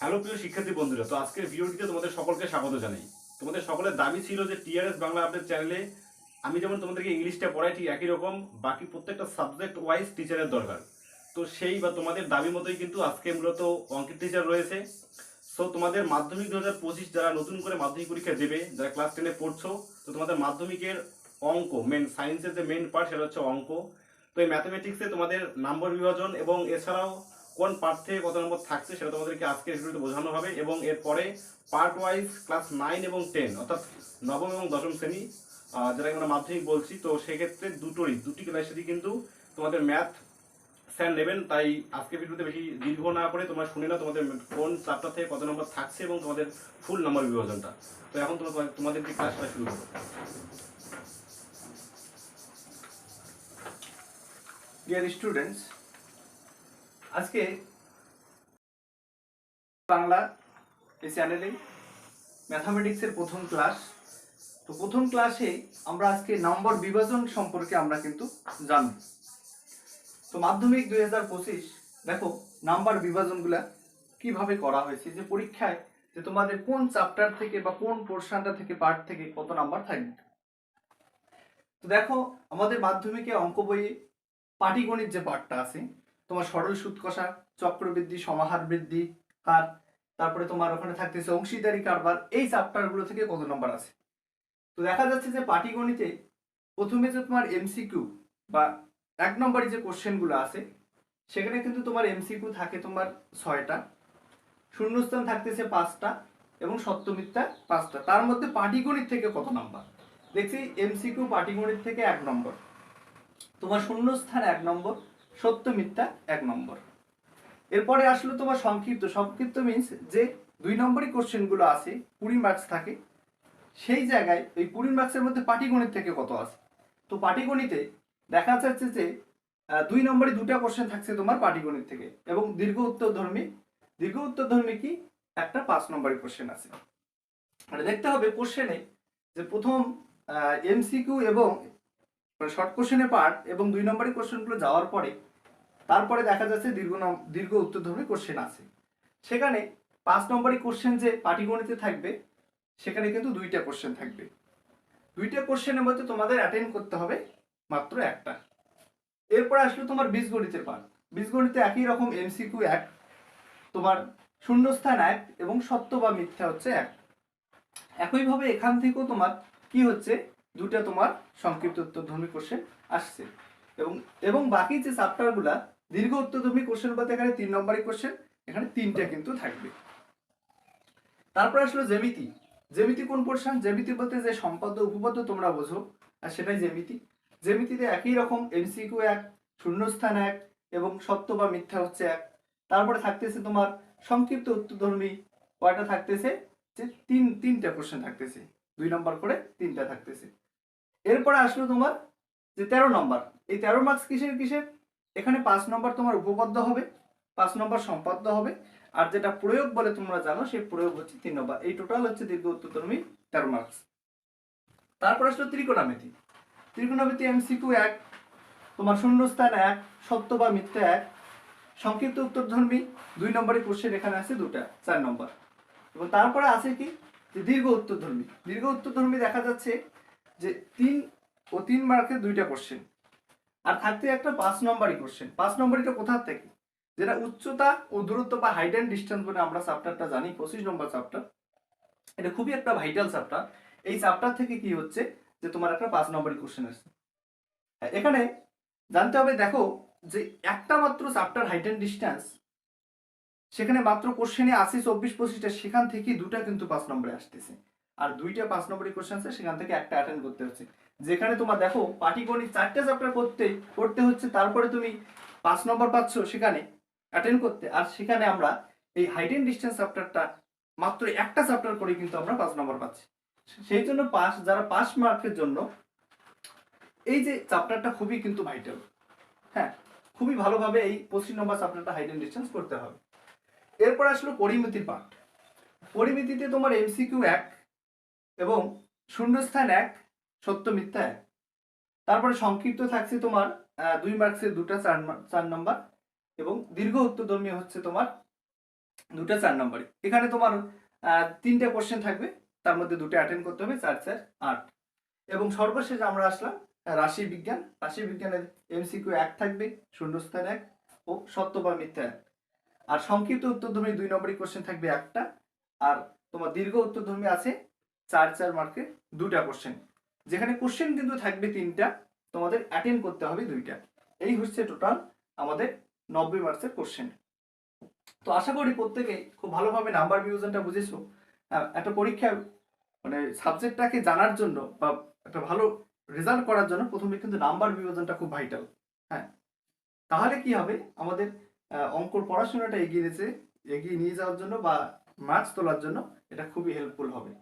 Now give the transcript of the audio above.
Hello প্রিয় শিক্ষার্থী বন্ধুরা, তো আজকের ভিডিওটিতে তোমাদের সকলকে স্বাগত জানাই। তোমাদের সকলের দাবি ছিল যে টিআরএস বাংলা আপডেট চ্যানেলে আমি যেমন তোমাদেরকে ইংলিশটা পড়াই, ঠিক একই রকম, বাকি প্রত্যেকটা সাবজেক্ট ওয়াইজ টিচারের দরকার। তো সেই বা তোমাদের দাবি মতোই কিন্তু আজকে মূলত অঙ্কের টিচার রয়েছে। সো তোমাদের মাধ্যমিক দু হাজার পঁচিশ যারা নতুন করে মাধ্যমিক পরীক্ষা দেবে, যারা ক্লাস টেনে পড়ছো, তো তোমাদের মাধ্যমিকের অঙ্ক মেন সায়েন্সের যে মেন পার্ট সেটা হচ্ছে অঙ্ক। তো এই ম্যাথমেটিক্সে তোমাদের নাম্বার বিভাজন এবং এছাড়াও কোন পার্ট থেকে কত নম্বর থাকছে সেটা তোমাদেরকে আজকের ভিডিওতে বোঝানো হবে এবং এরপরে পার্ট ওয়াইজ ক্লাস নাইন এবং টেন অর্থাৎ নবম এবং দশম শ্রেণি যেটাকে আমরা মাধ্যমিক বলছি, তো সেক্ষেত্রে দুটোই দুটি ক্লাসেরই কিন্তু তোমাদের ম্যাথ স্যার নেবেন, তাই আজকে ভিডিওতে বেশি দীর্ঘ না করে তোমরা শুনে নাও তোমাদের কোন চারটা থেকে কত নম্বর থাকছে এবং তোমাদের ফুল নম্বর বিভাজনটা। তো এখন তোমরা তোমাদের যে ক্লাসটা শুরু করো। ডিয়ার স্টুডেন্টস আজকে বাংলা এই চ্যানেলে ম্যাথামেটিক্সের প্রথম ক্লাস তো প্রথম ক্লাসে আমরা আজকে নম্বর বিভাজন সম্পর্কে আমরা কিন্তু জানব। তো মাধ্যমিক দুই হাজার পঁচিশ, দেখো নাম্বার বিভাজনগুলা কীভাবে করা হয়েছে, যে পরীক্ষায় যে তোমাদের কোন চ্যাপ্টার থেকে বা কোন পোর্শনটা থেকে পার্ট থেকে কত নাম্বার থাকবে। তো দেখো আমাদের মাধ্যমিকে অঙ্ক বইয়ে পাটিগণিত যে পার্টটা আছে তোমার সরল সুদ কষা চক্রবৃদ্ধি, সমাহার বৃদ্ধি, কার, তারপরে তোমার ওখানে থাকতেছে অংশীদারি কারবার, এই চ্যাপ্টারগুলো থেকে কত নম্বর আছে? তো দেখা যাচ্ছে যে পাটিগণিতে প্রথমে যে তোমার এমসিকিউ বা এক নম্বরে যে কোশ্চেনগুলো আছে, সেখানে কিন্তু তোমার এমসিকিউ থাকে তোমার ছয়টা, শূন্যস্থান থাকতেছে পাঁচটা এবং সত্যমিথ্যা পাঁচটা। তার মধ্যে পাটিগণিত থেকে কত নম্বর দেখছি এমসিকিউ পাটিগণিত থেকে এক নম্বর তোমার শূন্যস্থান এক নম্বর সত্য মিথ্যা এক নম্বর। এরপরে আসলো তোমার সংক্ষিপ্ত। সংক্ষিপ্ত মিন্স যে দুই নম্বরই কোশ্চেনগুলো আছে, কুড়ি মার্কস থাকে, সেই জায়গায় ওই কুড়ি মার্কসের মধ্যে পাটিগণিত থেকে কত আছে? তো পাটিগণিতে দেখা যাচ্ছে যে দুই নম্বরে দুটা কোশ্চেন থাকছে তোমার পাটিগণিত থেকে এবং দীর্ঘ উত্তর ধর্মী, দীর্ঘ উত্তর ধর্মী কি? একটা পাঁচ নম্বরের কোশ্চেন আছে। মানে দেখতে হবে কোশ্চেনে যে প্রথম এমসিকিউ এবং শর্ট কোশ্চেনে পার্ট এবং দুই নম্বরের কোশ্চেনগুলো যাওয়ার পরে তারপরে দেখা যাচ্ছে দীর্ঘ দীর্ঘ উত্তরধর্মী কোশ্চেন আছে। সেখানে পাঁচ নম্বরের কোশ্চেন যে পাটিগণিতে থাকবে, সেখানে কিন্তু দুইটা কোশ্চেন থাকবে। দুইটা কোশ্চেনের মধ্যে তোমাদের অ্যাটেন্ড করতে হবে মাত্র একটা। এরপর আসলো তোমার বীজগণিতের পার্ট বীজগণিতে একই রকম এমসিকিউ এক। তোমার শূন্যস্থান এক এবং সত্য বা মিথ্যা হচ্ছে এক। একইভাবে এখান থেকেও তোমার কি হচ্ছে? দুটা তোমার সংক্ষিপ্ত উত্তরধর্মী কোশ্চেন আসছে। এবং এবং বাকি যে চ্যাপ্টারগুলা দীর্ঘ উত্তরধর্মী কোশ্চেন বলতে এখানে তিন নম্বরের কোশ্চেন এখানে তিনটা কিন্তু থাকবে। তারপর আসলো জ্যামিতি। জ্যামিতি কোন পোর্শন জ্যামিতি বলতে যে সম্পদ উপপাদ্য তোমরা বোঝো, আর সেটাই জ্যামিতি। জ্যামিতিতে একই রকম এমসিকিউ এক, শূন্যস্থান এক, এবং সত্য বা মিথ্যা হচ্ছে এক। তারপরে থাকতেছে তোমার সংক্ষিপ্ত উত্তরধর্মী, কয়টা থাকতেছে? যে তিন, তিনটা কোশ্চেন থাকতেছে। দুই নম্বর করে তিনটা থাকতেছে। এরপরে আসলো তোমার যে তেরো নম্বর। এই তেরো মার্কস কিসের কিসের? এখানে পাঁচ নম্বর তোমার উপপাদ্য হবে, পাঁচ নম্বর সম্পাদ্য হবে, আর যেটা প্রয়োগ বলে তোমরা জানো, সেই প্রয়োগ হচ্ছে তিন নম্বর। এই টোটাল হচ্ছে দীর্ঘ উত্তরধর্মী তেরো মার্কস তারপর আসলো ত্রিকোণামিতি। ত্রিকোণামিতি এমসিকিউ এক, তোমার শূন্যস্থান এক, সত্য বা মিথ্যা এক, সংক্ষিপ্ত উত্তরধর্মী, দুই নম্বরের কোশ্চেন এখানে আছে দুটা, চার নম্বর। এবং তারপরে আছে কি? যে দীর্ঘ উত্তরধর্মী। দীর্ঘ উত্তরধর্মী দেখা যাচ্ছে যে তিন ও তিন মার্কের দুইটা কোশ্চেন আর থাকতে একটা পাঁচ নম্বরই কোশ্চেন পাঁচ নম্বরটা কোথা থেকে? যেটা উচ্চতা ও দূরত্ব বা হাইট অ্যান্ড ডিস্টেন্স বলে আমরা চ্যাপ্টারটা জানি, পঁচিশ নম্বর চ্যাপ্টার এটা খুবই একটা ভাইটাল চ্যাপ্টার এই চ্যাপ্টার থেকে কি হচ্ছে? যে তোমার একটা পাঁচ নম্বরই কোশ্চেন আসছে। এখানে জানতে হবে, দেখো, যে একটা মাত্র চ্যাপ্টার হাইট অ্যান্ড ডিস্টেন্স সেখানে মাত্র কোশ্চেনে আছে চব্বিশ, পঁচিশটা, সেখান থেকে দুটা কিন্তু পাঁচ নম্বরে আসতেছে। আর দুইটা পাঁচ নম্বরের কোশ্চেন আছে, সেখান থেকে একটা অ্যাটেন্ড করতে হচ্ছে। যেখানে তোমার দেখো পাটিগণিত চারটে চ্যাপ্টার করতে করতে হচ্ছে, তারপরে তুমি পাঁচ নম্বর পাচ্ছ সেখানে অ্যাটেন্ড করতে। আর সেখানে আমরা এই হাইট অ্যান্ড ডিস্টেন্স চ্যাপ্টারটা মাত্র একটা চ্যাপ্টার করে কিন্তু আমরা পাঁচ নম্বর পাচ্ছি। সেই জন্য পাস, যারা পাস মার্কের জন্য, এই যে চ্যাপ্টারটা খুবই কিন্তু ভাইটাল হ্যাঁ খুবই ভালোভাবে এই পঁচিশ নম্বর চ্যাপ্টারটা হাইট অ্যান্ড ডিস্টেন্স করতে হবে। এরপর আসলো পরিমিতির পার্ট পরিমিতিতে তোমার এমসিকিউ এক এবং শূন্যস্থান এক সত্য মিথ্যা তারপরে সংক্ষিপ্ত থাকছে তোমার দুই মার্কসের দুটা চার চার নম্বর এবং দীর্ঘ উত্তরধর্মী হচ্ছে তোমার দুটা চার নম্বরে এখানে তোমার তিনটে কোশ্চেন থাকবে, তার মধ্যে দুটো অ্যাটেন্ড করতে হবে, চার চার, আট। এবং সর্বশেষ আমরা আসলাম, রাশি বিজ্ঞান। রাশি বিজ্ঞানের এমসিকিউ এক থাকবে, শূন্যস্থান এক ও সত্য বা মিথ্যা এক। আর সংক্ষিপ্ত উত্তরধর্মী দুই নম্বরই কোশ্চেন থাকবে একটা। আর তোমার দীর্ঘ উত্তরধর্মী আছে, চার চার মার্কে দুটা কোশ্চেন যেখানে কোশ্চেন কিন্তু থাকবে তিনটা, তোমাদের অ্যাটেন্ড করতে হবে দুইটা। এই হচ্ছে টোটাল আমাদের নব্বই মার্কসের কোশ্চেন তো আশা করি প্রত্যেকে খুব ভালোভাবে নাম্বার বিভাজনটা বুঝেছ। একটা পরীক্ষা মানে সাবজেক্টটাকে জানার জন্য বা একটা ভালো রেজাল্ট করার জন্য প্রথমে কিন্তু নাম্বার বিভাজনটা খুব ভাইটাল হ্যাঁ। তাহলে কি হবে? আমাদের অঙ্কর পড়াশোনাটা এগিয়ে নিয়েছে এগিয়ে নিয়ে যাওয়ার জন্য বা মার্কস তোলার জন্য এটা খুবই হেল্পফুল হবে।